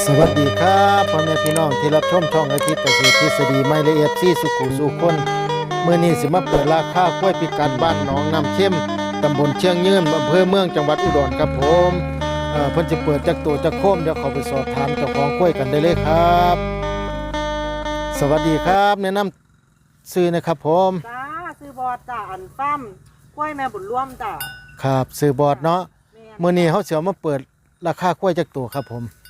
สวัสดีครับพ่อแม่พี่น้องที่รับชมช่องอาทิตย์เกษตรทฤษฎีไม่ละเอียดซี่สุขุสุขคนเมื่อนี้สิมาเปิดราคากล้วยพิกัดบ้านหนองน้ำเข้มตำบลเชียงยืนอำเภอเมืองจังหวัดอุดรครับผมเอ่อเพิ่นจะเปิดจากตัวจากโคมเดี๋ยวเขาไปสอบถามเจ้าของกล้วยกันได้เลยครับ สวัสดีครับแนะนำซื้อนะครับผมจ้าซื้อบอดจ้าอันปั้มกล้วยแม่บุญร่วมจ้าครับซื้อบอร์ดเนาะแม่เมื่อนี้เขาเสียวมาเปิดราคากล้วยจากตัวครับผมเมื่อนี่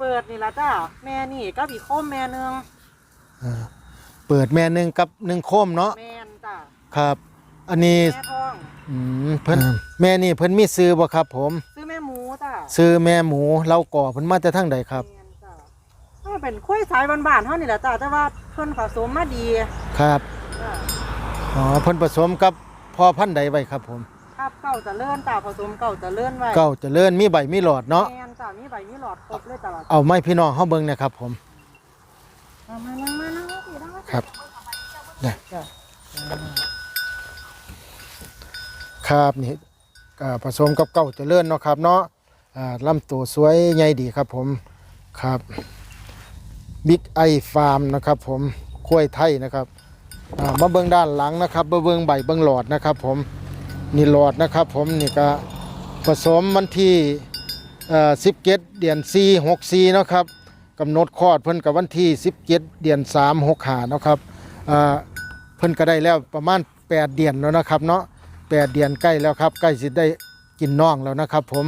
เปิดนี่ละจ้าแม่นี่ก็อีกโคมแม่หนึงเอ่อเปิดแม่หนึ่งกับหนึ่งโคมเนาะแม่นจ้าครับ อันนี้แม่ท้อง อืมเพิ่นแม่นี่เพิ่นมีซื้อบ่ครับ ผมซื้อแม่หมูจ้าซื้อแม่หมูเล้าก่อเพิ่นมาจากทางใดครับ แม่นจ้าถ้าเป็นกล้วยสายบ้านๆเท่านี่แหละจ้าแต่ว่าเพิ่นผสมมาดีครับจ้าอ๋อเพิ่นผสมกับพ่อพันธุ์ใดไว้ครับผมครับ เก่าจะเลื่อนจ้าผสมเก่าจะเลื่อนไว้เก้าเจริญมีใบมีหลอดเนาะ แม่นจ้ามีใบมีหลอดครบเลยจ้าเอาไม้พี่น้องเฮาเบิ่งเนะครับผม มามามามานั่งสินั่งสิครับเนี่ยจ้าครับนี่ก็ผสมกับเก้าเจริญเนาะครับเนาะอ่าลำตัวสวยใหญ่ดีครับผมครับบิ๊กไอฟาร์มนะครับผมกล้วยไทยนะครับอ่ามาเบิ่งด้านหลังนะครับมาเบิ่งใบเบิ่งหลอดนะครับผม นี่หลอดนะครับผมนี่ก็ผสมวันที่สิบเจ็ดเดือนสี่หกสี่นะครับกำหนดคลอดเพิ่นกับวันที่สิบเจ็ดเดือนสามหกหานะครับเพิ่นก็ได้แล้วประมาณแปดเดือนแล้วนะครับเนาะแปดเดือนใกล้แล้วครับใกล้สิได้กินน่องแล้วนะครับ ผม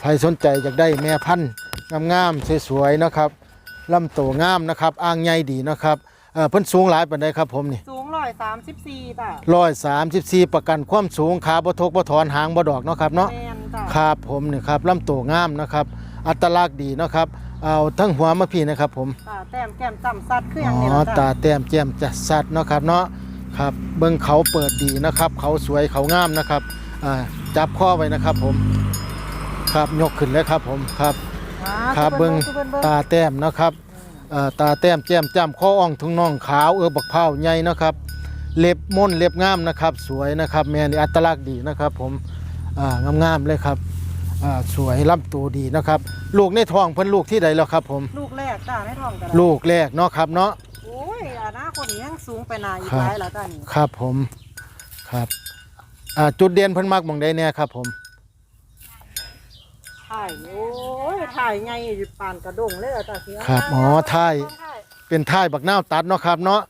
ใครสนใจอยากได้แม่พันธุ์งามๆสวยๆนะครับลำโตงามนะครับอ่างใหญ่ดีนะครับเพิ่นสูงหลายปานใดครับผมนี่ ร้อยสามสิบสี่จ้าร้อยสามสิบสี่ประกันความสูงขาบ่ทกบ่ถอนหางบ่ดอกเนาะครับเนาะแม่นจ้าครับผมนี่ครับลำตัวงามนะครับ อัตลักษณ์ดีเนาะครับเอาทั้งหัวมาพี่นะครับผมตาแต้มแก้มจ้ำซัดคือออ๋ย่างนี้อละตาจ้าแต้มแจ่มจัดสัดเนาะครับเนาะครับเบิ่งเขาเปิดดีนะครับ เขาสวยเขางามนะครับอ่าจับข้อไว้นะครับผมครับยกขึ้นเลยครับผมครับอ่าครับคือเบิ่งคือเบิ่งเบิ่งตาแต้มนะครับเอ่อ ตาแต้มแจ่มจ้ำข้ออ่องทุ่งน่องขาวเออบักเผาวใหญ่นะครับ เล็บม่นเล็บงามนะครับ สวยนะครับแม่นี่อัตลักษณ์ดีนะครับผมอ่างามๆเลยครับอ่าสวยลำตัวดีนะครับ ลูกในท้องเพิ่นลูกที่ใดแล้วครับผม ลูกแรกจ้าในท้องกันลูกแรกเนาะครับเนาะโอ้ยอนาคตนี้ยังสูงไปหนาอีกครับหลายละจ้านี่ครับผมครับอ่าจุดเด่นเพิ่นมักหมองใดเนี่ยครับผม ถ่ายโอ้ยถ่ายไงอยู่ปานกระดงเลยอะจ้าสิครับอ๋อท้ายเป็นท้ายบักนาวตัดเนาะครับ เนาะ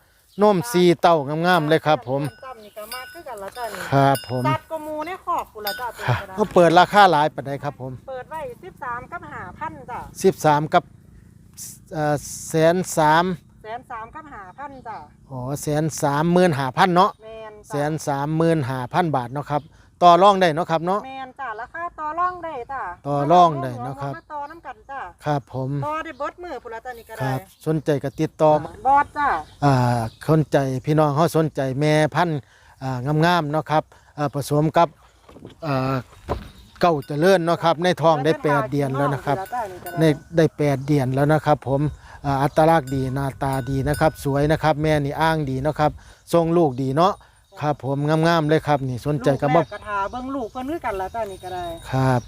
นมสีเต้างามๆเลยครับ ผมจ้ำนี่ก็มากคือกันละจ้านี่ครับผมสัตว์กว่าหมูในครอบกูละจ้าตัวครับกระดาก็เปิดราคาหลายปานใดครับ ผม เปิดไว้สิบสามกับหาพันจ้า13กับเอ่อแสนสามแสนสามกับหาพันจ้าอ๋อแสนสามหมื่นห้าพันเนาะแมนแสนสามหมื่นห้าพันบาทเนาะครับ ต่อรองได้เนาะครับเนาะ แมนจ้าราคาต่อร่องได้จ้าต่อรองได้เนาะครับ มาต่อน้ำกันจ้าครับผม ต่อได้เบิดมือพุละจ้านี่ก็คได้รับ สนใจก็ติดต่อมาบอสจ้าอ่าสนใจพี่น้องเขาสนใจแม่พันธุ์อ่างามๆเนาะครับอ่าผสมกับอ่าเก้าเจริญเนาะครับ ในท้องได้แปดเดือนแล้วนะครับ ในได้แปดเดือนแล้วนะครับ ผมอ่าอัตลักษณ์ดีหน้าตาดีนะครับ สวยนะครับ แม่นี่อ้างดีเนาะครับทรงลูกดีเนาะ ครับผมงามๆเลยครับ นี่สนใจก็ลูมาแรกกระถาเบิ่งลูกเพิ่นคือกันละจ้านี่ก็ได้ครับ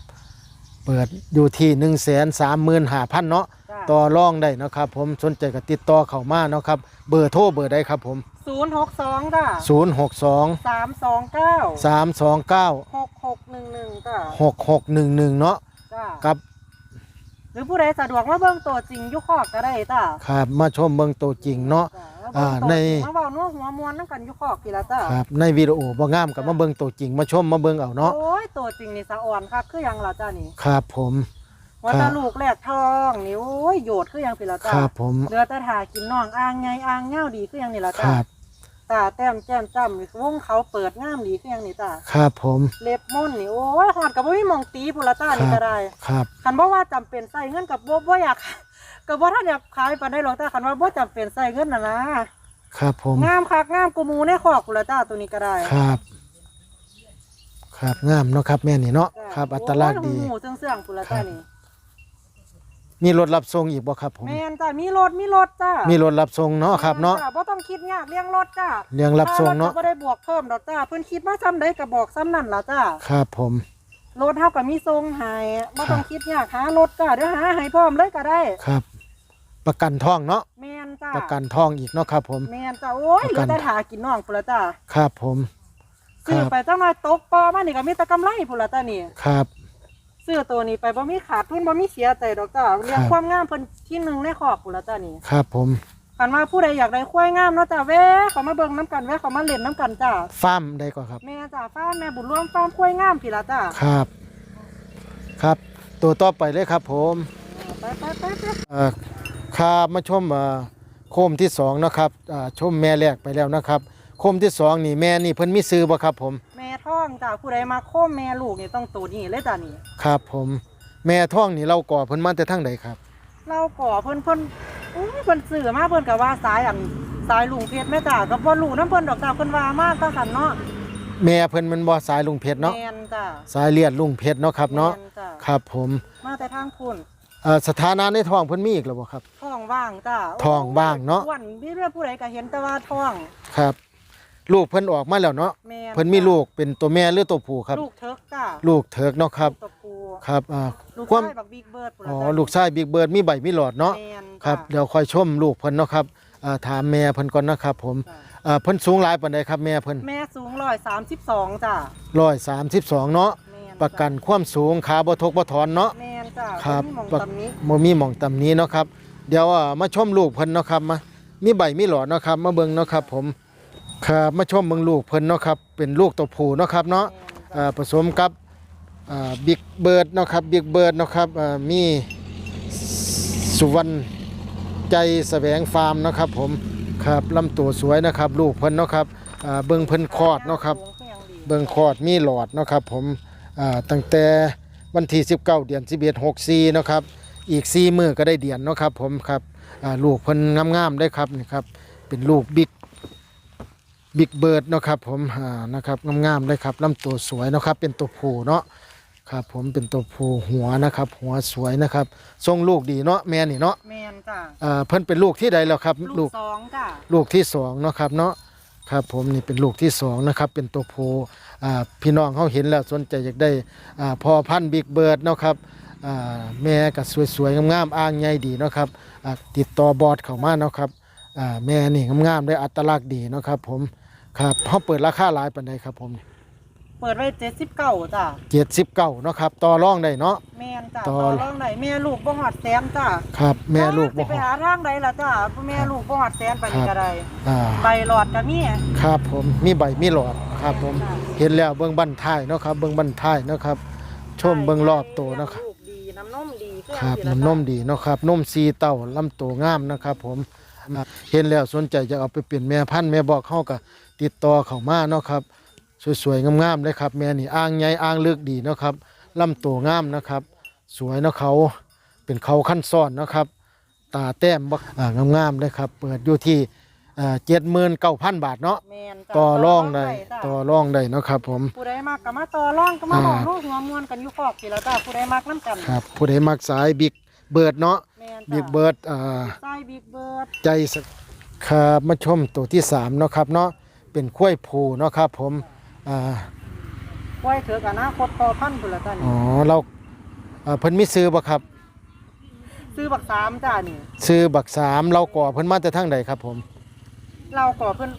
เปิดอยู่ที่หนึ่งแสนสามหมื่นห้าพันเนาะจ้าต่อรองได้เนาะครับ ผมสนใจก็ติดต่อเข้ามาเนาะครับ เบอร์โทรเบอร์ใดครับผม ศูนย์หกสองจ้าศูนย์หกสองสามสองเก้าสามสองเก้าหกหกหนึ่งหนึ่งจ้าหกหกหนึ่งหนึ่งเนาะจ้าครับหรือผู้ใดสะดวกมาเบิ่งตัวจริงอยุคอกก็ได้จ้าครับมาชมเบิ่งตัวจริงเนาะจ้า อ่ามาเบิ่งตัวจริงใน มาเว้านัวหัวมวนน้ำกันอยุคอกกี่ละจ้าครับในวิดีโอบ่งามกับมาเบิ่งตัวจริงมาชมมาเบิ่งเอาเนาะโอ้ยตัวจริงนี่สะอ่อนครับคือหยังละจ้านี่ครับผม ว่าครัตาบลูกแรกทองนี่โอ้ยโยดคือหยังพี่ละคจ้ารับผมเหลือแต่ถากินน้องอ่างไงอ่างเง่าดีคือหยังนี่ละคจ้ารับตาแต้มแก้มจ้ำนี่วงเขาเปิดงามดีคือหยังนี่จ้าครับผมเล็บม่นนี่โอ้ยหอดกับบ่มีหมองตีพุ่นละจ้านี่ก็ได้ ครับ คันบ่ว่าจำเป็นใส่เงินกับบ่บ่อยาก ก็บ่ท่านอยากขายปานใดหรอกแต่คันว่าบ่จำเป็นใส่เงินน่ะนะครับผม งามคักงามกูหมูในคอกพุ่นละจ้าตัวนี้ก็ได้ครับ ครับงามเนาะครับแม่นี่เนาะจ้าครับ อัตลักษณ์ดี โอ้ยหมูเสื่องๆพุ่นละจ้านี่มีรถรับส่งอีกบ่ครับผม แม่นจ้ามีรถมีรถจ้ามีมีรถรับส่งเนาะครับเนาะ บ่ต้องคิดยากเลี้ยงรถจ้าเรื่องรับส่งเนาะ ค่รถก็บ่ได้บวกเพิ่มดอกจ้าเพิ่นคิดมาซ้ำใดก็บอกซ้ำนั่นล่ะจ้า ครับผม รถเฮาก็มีทรงให้บ่ต้องคิดยากหารถก็เดี๋ยวหาให้พร้อมเลยก็ได้ ครับ ประกันทองเนาะแม่นจ้าประกันทองอีกเนาะครับผม แม่นจ้าโอ้ยประเหกัลือนแต่ถากินน้องพุ่นละจ้าครับผมซื้อครับไปจังหน่อยตกปอมานี่ก็มีแต่กำไรพุ่นละจ้านี่ครับซื้อตัวนี้ไปบ่มีขาดทุนบ่มีเสียใจดอกจ้าเรื่องครับความงามเพิ่นที่หนึ่งในครอบพุ่นละจ้านี่ครับผมคันว่าผู้ใดอยากได้ควายงามเนาะจ้าแวะเขามาเบิ่งน้ำกันแวะเขามาเล่นน้ำกันจ้าฟาร์มได้ก่อนครับ แม่จ้าฟ้าแม่บุญร่วมฟาร์มควายงามพี่ละจ้าครับ ครับ ตัวต่อไปเลยครับผมไปไปไปไปเอ่อ ครับมาชมเอ่อโคมที่สองเนาะครับอ่าชมแม่แรกไปแล้วนะครับ โคมที่สองนี่แม่นี่เพิ่นมีซื้อบ่ครับผม แม่ท้องจ้าผู้ใดมาโคมแม่ลูกนี่ต้องตัวนี้เลยจ้านี่ครับผม แม่ท้องนี่เราก่อเพิ่นมาแต่ทางใดครับ เราก่อเพิ่นเพิ่นอุ้ยเพิ่นซื้อมาเพิ่นก็ว่าสายอันสายลุงเพชรแม่จ้าก็บ่รู้นํเพิ่นดอกจ้าเพิ่นว่ามากก็สั่นเนาะแม่เพิ่นมันบ่สายลุงเพชรเนาะแม่นจ้าสายเลียดลุงเพชรเนาะครับเนาะแม่จ้าครับผม มาแต่ทางคุณ เอ่อสถานะในท้องเพิ่นมีอีกแล้วบ่ครับ ท้องว่างจ้าท้องว่างเนาะอ้วนมีเรื่องผู้ใดก็เห็นแต่ว่าท้องครับ ลูกเพิ่นออกมาแล้วเนาะแม่เพิ่นมีลูกเป็นตัวแม่หรือตัวผู้ครับ ลูกเทิกจ้าลูกเถิกเนาะครับตัวปูครับอ่าลูกความชายบักบิ๊กเบิร์ดพุ่นอ๋อล่ะจ้ะลูกชายบิ๊กเบิร์ดมีใบมีหลอดเนาะ แม่นครับจ้ะเดี๋ยวค่อยชมลูกเพิ่นเนาะครับอ่าถามแม่เพิ่นก่อนนะครับผมจ้ะอ่าเพิ่นสูงหลายปานใดครับแม่เพิ่นแม่สูงร้อยสามสิบสองจ้า132 เนาะแม่น ประกันความสูงขาบ่ทกบ่ถอนเนาะ แม่นจ้าครับมีหมองประตำนี้บ่มีหม่องตำนี้เนาะครับ เดี๋ยวอ่ามาชมลูกเพิ่นเนาะครับมามีใบมีหลอดเนาะครับ มาเบิ่งเนาะครับ ผมครับมาชมเบิ่งลูกเพิ่นเนาะครับ เป็นลูกตัวผู้เนาะครับเนาะแม่นจ้ะอ่าผสมกับบิ๊กเบิร์ดเนาะครับบิ๊กเบิร์ดเนาะครับอ่ามีสุวรรณใจแสวงฟาร์มเนาะครับ ผมครับลำตัวสวยนะครับ ลูกเพิ่นเนาะครับอ่าเบิ่งเพิ่นคลอดเนาะครับสูงคือหยังดีเบิ่งคลอดมีหลอดเนาะครับผมอ่า ตั้งแต่วันที่ 19 เดือน11 64เนาะครับอีก4มื้อก็ได้เดือนเนาะครับผมครับอ่าลูกเพิ่นงามๆได้ครับนี่ครับเป็นลูกบิ๊กบิ๊กเบิร์ดเนาะครับผมอ่านะครับงามๆได้ครับลำตัวสวยเนาะครับเป็นตัวผู้เนาะครับผมเป็นตัวผู้หัวนะครับ หัวสวยนะครับ ทรงลูกดีเนาะแม่นี่เนาะแม่นจ้าอ่าเพิ่นเป็นลูกที่ใดแล้วครับ ลูลูกกสองจ้าลูกที่สองเนาะครับเนาะ ครับผมนี่เป็นลูกที่สองนะครับเป็นตัวโพพี่น้องเขาเห็นแล้วสนใจอยากได้พอพันธุ์บิ๊กเบิร์ดเนาะครับแม่กับสวยๆงามๆอ้างใหญ่ดีเนาะครับติดต่อบอดเข้ามาเนาะครับแม่นี่งามๆได้อัตลักษณ์ดีเนาะครับผมครับเขาเปิดราคาหลายปันใดครับผม เปิดไว้เจ็ดสิบเก้าจ้าเจ็ดสิบเก้าเนาะครับต่อรองได้เนาะ แม่นจ้าต่ต่อ อรองไหนแม่ลูกบ่หอดแสนจ้าครับแม่ลูกบ่สิไปหาทางใดล่ะจ้าแม่ลูกบ่หอดแสนไปนี่ก็ได้อ่าใบหลอดก็มีครับผมมีใบมีหลอดครับผมจ้ะเห็นแล้วเบื้องบั้นท้ายเนาะครับ เบื้องบั้นท้ายเนาะครับ ชมเบื้องรอบตัวเนาะครับ ลูกดีน้ำนมดีคือครับจังซี่ล่ะน้ำนมดีเนาะครับนมซีเต้าลำตัวงามนะครับ ผมอ่าเห็นแล้วสนใจจะเอาไปเปลี่ยนแม่พันธุ์แม่บอกเข้ากับติดต่อเข้ามาเนาะครับ สวยๆงามๆเลยครับแม่นี่อ่างใหญ่อ่างลึกดีเนาะครับลำตัวงามนะครับ สวยเนาะเขาเป็นเขาขั้นซ้อนเนาะครับ ตาแต้มบักอ่างามๆเลยครับ เปิดอยู่ที่เจ็ดหมื่นเก้าพันบาทเนาะแม่นจ้ะต่อรองได้จ้ะต่อรองได้เนาะครับ ผมผู้ใดมักก็มาต่อรองก็มาอ่าบอกลูกหัวมวนกันอยู่คอกสิแล้วจ้าผู้ใดมักน้ำกันครับผู้ใดมักสายบิ๊กเบิร์ดเนาะแม่นจ้ะบิ๊กเบิร์ดอ่าใส่บิ๊กเบิร์ดใจสักครับมาชมตัวที่สามเนาะครับเนาะเป็นข้วยผูเนาะครับ ผม อ่าไว้เถอะอนาคตพอพันธุ์พุ่นละจ้าอ๋นี่อเราอ่าเพิ่นมีซื้อบ่ครับ ซื้อบักสามจ้านี่ ซื้อบักสามเราก่อเพิ่นมาแต่ทางใดครับผมเราก็เพิ่น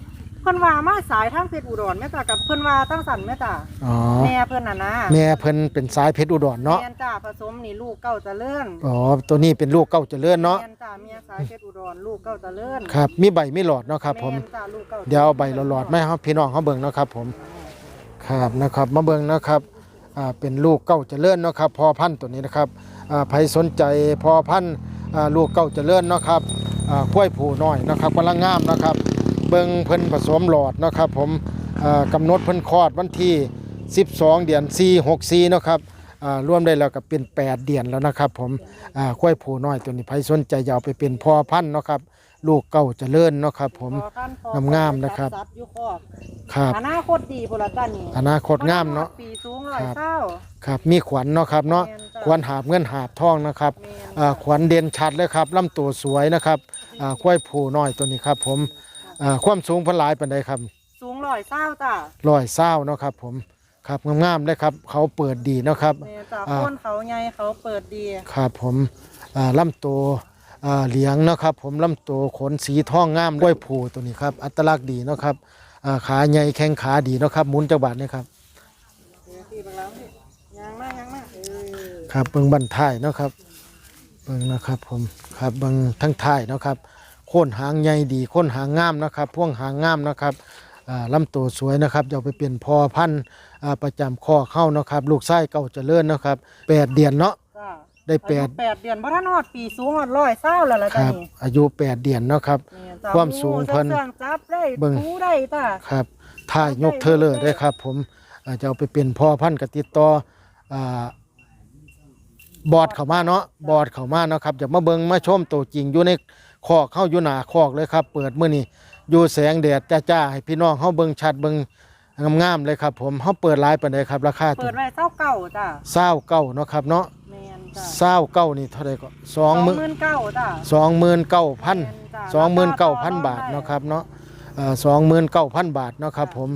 เพิ่นว่ามาสายทางเพชรอุดรแม่จ้ากับเพิ่นว่าตั้งสันแม่จ้าอ๋อแม่เพิ่นน่ะนะแม่เพิ่นเป็นสายเพชรอุดรเนาะแม่นจ้าผสมนี่ลูกเก้าเจะเลื่อนอ๋อตัวนี้เป็นลูกเก้าเจริญเนาะแม่นจ้าเมียสายเพชรอุดรลูกเก้าเจะเลื่อนครับ มีใบมีหลอดเนาะครับผมแม่นจ้าลูกเก้าเดี๋ยวเอาใบหลอดๆมาให้ครับพี่น้องเขาเบิ่งเนาะครับผม ครับนะครับมาเบิงนะครับอ่าเป็นลูกเก้าเจริญเนาะครับพอพันธุ์ตัวนี้นะครับอ่าใครสนใจพอพันธุ์อ่าลูกเก้าเจริญเนาะครับอ่ากล้วยผูน้อยนะครับกำลังงามนะครับ เบิงเพิ่นผสมหลอดเนาะครับผมอ่ากำหนดเพิ่นคลอดวันที่ 12 เดือน4 64เนาะครับอ่ารวมได้แล้วก็เป็น 8 เดือนแล้วนะครับผมอ่ากล้วยผูน้อยตัวนี้ใครสนใจจะเอาไปเป็นพอพันธุ์เนาะครับ ลูกเก้าเจริญเนาะครับ ผมพอพันธุ์พองามๆนะครับสัตว์อยู่คอกครับ อนาคตดีพุ่นละจ้านี่อนาคตงามเนาะ ปีสูงร้อยครับเท่าครับ มีขวัญเนาะครับเนาะแม่นจ้ะขวัญหาบเงินหาบทองนะครับแม่นอ่าขวัญเด่นชัดเลยครับลำตัวสวยนะครับอ่าควายผูน้อยตัวนี้ครับ ผมอ่าความสูงเพันหลายปานใดครับสูงร้อยเท่าจ้าร้อยเศร้าเนาะครับ ผม ครับงามๆเลยครับ เขาเปิดดีเนาะครับ แม่จ้าอ่าโคนเขาใหญ่เขาเปิดดี ครับผมอ่าลำตัวอ่า เหลียงเนาะครับผมลำตัวขนสีทองงามกล้วยผูตัวนี้ครับอัตลักษณ์ดีเนาะครับขาใหญ่แข้งขาดีเนาะครับหมุนจักบาทนี่ครับครับเบิ่งบันท้ายเนาะครับเบิ่งนะครับผมครับเบิ่งทั้งท้ายเนาะครับโค่นหางใหญ่ดีโค่นหางงามนะครับพ่วงหางงามนะครับอ่าลำตัวสวยนะครับจะเอาไปเปลี่ยนพอพันธุ์ประจำข้อเข้านะครับ ลูกไส้เก่าเจริญเนาะครับแปดเดือนเนาะ ได้แปด อายุแปดเดือนบ่ทันฮอดปีสูงฮอดร้อยเศร้าแล้วล่ะคจ้ารับ นี่อายุแปดเดือนเนาะครับแม่จ้ความสูงเพิ่นเครื่องจับได้เบิ่งทูได้จ้าครับถ้ายกเธอเลยได้ครับ ผมอาจจะเอาไปเปลี่ยนพ่อพันธุ์กับติดต่ออ่าบอร์ดเข้ามาเนาะบอร์ดเข้ามาเนาะครับจะมาเบิ่งมาชมตัวจริงอยู่ในคอกเข้าอยู่หน้าคอกเลยครับ เปิดมื้อนี้อยู่แสงแดดจ้าๆให้พี่น้องเฮาเบิ่งชัดเบิ่งงามๆเลยครับ ผมเฮาเปิดหลายปานใดครับ ราคาตัเปิวดไว้เศร้าเก่าจ้าเศร้าเก้าเนาะครับเนาะแม่น จ้าเศร้าเก้านี่เท่าใดก็สองหมื่นหมื่นเก้าจ้าสองหมื่น เก้าพันแม่นจ้ะ สองหมื่นเก้าพันราคาบาทต่อรองได้เนาะครับเนาะสองหมื่นเก้าพันบาทเนาะครับ ผม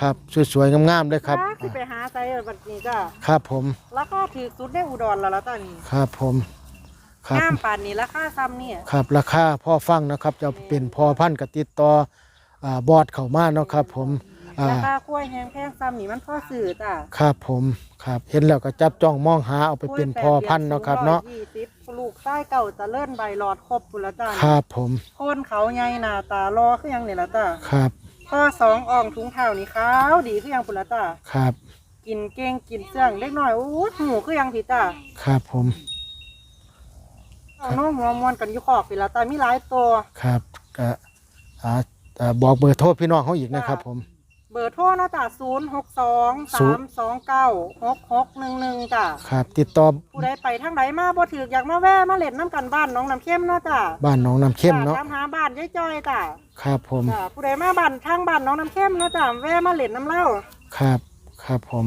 ครับสวยๆงามๆเลยครับจ้าสิไปหาไสบัดนี้จ้าครับผมราคาถูกสุดในอุดรแล้วล่ะจ้านี่ครับผมครับงามปานนี้ราคาซ้ำนี่ครับราคาพ่อฟังนะครับ จะเป็นพอพันธุ์กับติดต่ออ่าบอร์ดเข้ามาเนาะครับ ผม อ่า ราคากล้วยแห้งแพงซ้ำนี่มันพอซื้อจ้าครับผมครับ เห็นแล้วก็จับจ้องมองหาเอาไปเป็นพอพันธุ์เนาะครับเนาะยี่สิบลูกไส้เก่าจะเลื่อนใบหลอดครบปุนละจ้าครับผมโคนเขาใหญ่หน้าตารอคือหยังนี่ละจ้าครับข้อสองอ่องถุงเท้านี่ขาวดีคือหยังปุนละจ้าครับกินเก่งกินเสื่องเล็กน้อยอู้หูคือหยังพี่จ้าครับผมเอาน้องหัวมวนกันอยู่ขอบพี่ละจ้ามีหลายตัว ครับก็อ่าอ่าบอกเบอร์โทรพี่น้องเขาอีกนะครับผม เบอร์โทรนะจ้าศูนย์หกสองสามสองเก้าหกหกหนึ่งหนึ่งจ้าครับ ติดต่อผู้ใดไปทางไหนมาบ่ถือกอยากมาแวะมาเล่นน้ำกันบ้านน้องน้ำเข้มเนาะจ้าบ้านหน้องน้ำเข้มเนาะจ้ตามหาบ้านยายจอยจ้าครับผมจ้าผู้ใดมาบ้านทางบ้านน้องน้ำเข้มเนาะจ้าแวะมาเล่นน้ำเล่าครับ ครับผม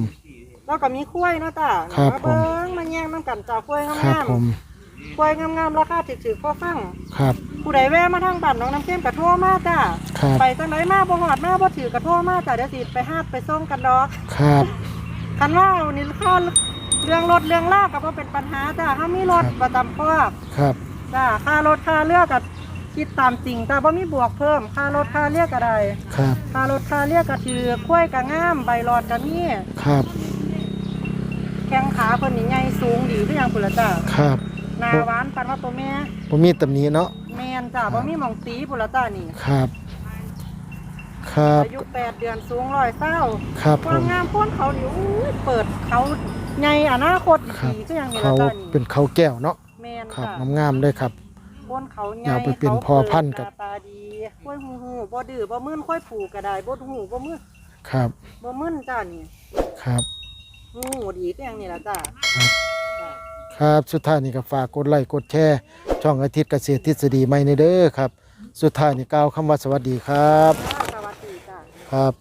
แล้วก็มีกล้วยเนาะจ้าครับมาผมเบิ้งมาแย่งน้ำกันจ้ากล้วยงครับามผมๆ กล้วยงามๆราคาถือๆพอฟังครับ ผู้ใดแวะมาทางบ้านน้องน้ำเข้มก็โทรมาจ้าครับ ไปจังไหนมาบ่ฮอดมาบ่ถือก็โทรมาจ้าเดี๋ยวสิไปหาดไปส่งกันดอกครับ คันว่าเอานี่ค่าเรื่องรถเรื่องลากก็บ่เป็นปัญหาจ้าเฮามีรถประจำคอกครับ จ้าค่ารถค่าเรือก็คิดตามจริงจ้าบ่มีบวกเพิ่มค่ารถค่าเรือก็ได้ครับ ค่ารถค่าเรือก็ถือกล้วยก็งามใบหลอดก็มีครับ แข้งขาเพิ่นนี่ใหญ่สูงดีคือหยังพุ่นละจ้า ครับ หน้าหวานปันว่าตัวแม่ผมมีตำหนี้เนาะแม่นจ้าบ่มีหม่องตีพุ่นละจ้านี่ครับ ครับ อายุ8เดือนสูง100เศร้าครับคผวามมงามพ้นเขานี่อู้ยเปิดเขาใหญ่อนาคตครับดีคือหยังนี่เขาละจ้านี่เป็นเขาแก้วเนาะแม่นครับจ้างามๆเลยครับ พ้นเขาใหอย่าญ่ไปเป็นขาพ่อพันธุ์กับเปิดหาตาดีค่อยหูหูบ่ดื้อบ่มึนค่อยผูกก็ได้บ่หูบ่มึนครับบ่มึนจ้านี่ครับ หูดีคือหยังนี่ละจ้าครับ จ้า ครับ สุดท้ายนี่ก็ฝากกดไลค์กดแชร์ ช่องอาทิตย์เกษตรทฤษฎีใหม่ในเด้อครับ สุดท้ายนี่กล่าวคำว่าสวัสดีครับ สวัสดีจ้าครับ